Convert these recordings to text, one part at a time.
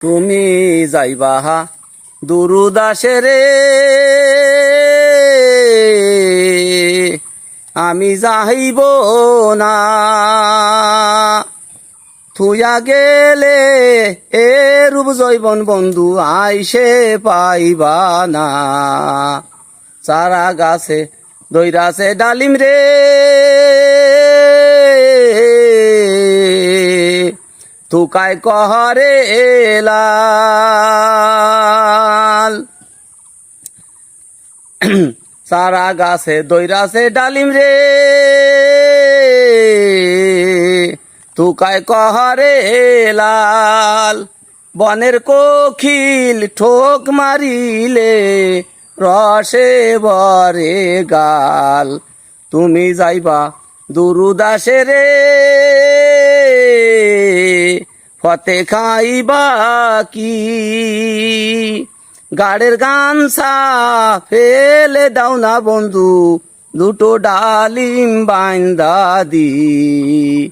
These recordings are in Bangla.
তুমি যাইবা দুরুদাসে রে। আমি যাইব না। থুয়া গেলে এ রূপ জৈবন বন্ধু আইসে পাইবা না। চারা গাছে দৈরাছে ডালিম রে। তুকায় কহরে এলাল। সারা গাছে দৈরাছে ডালিম রে। তুকায় কহরে লাল বনের কোকিল ঠোক মারিলে রসে বরে গাল। তুমি যাইবা দুরুদাসে রে। ফতে খাইবা কি? গাড়ের গানসা ফেলে দাও না বন্ধু, দুটো ডালিম বাইন্দা দি।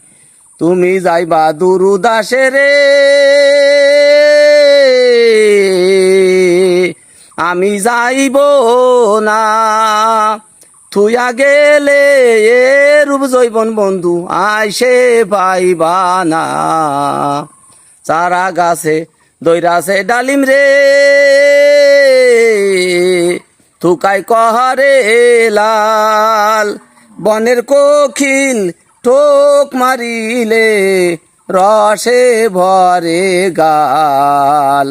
তুমি যাইবা দুরুদাসে রে। আমি যাইব না। থুয়া গেলে এ রূপ জৈবন বন্ধু, আইসে পাইবা না। চারা গাছে দৈরাছে ডালিম রে। থুকাই কহারে লাল, বনের কখিল ঠোক মারিলে রসে ভরে গাল।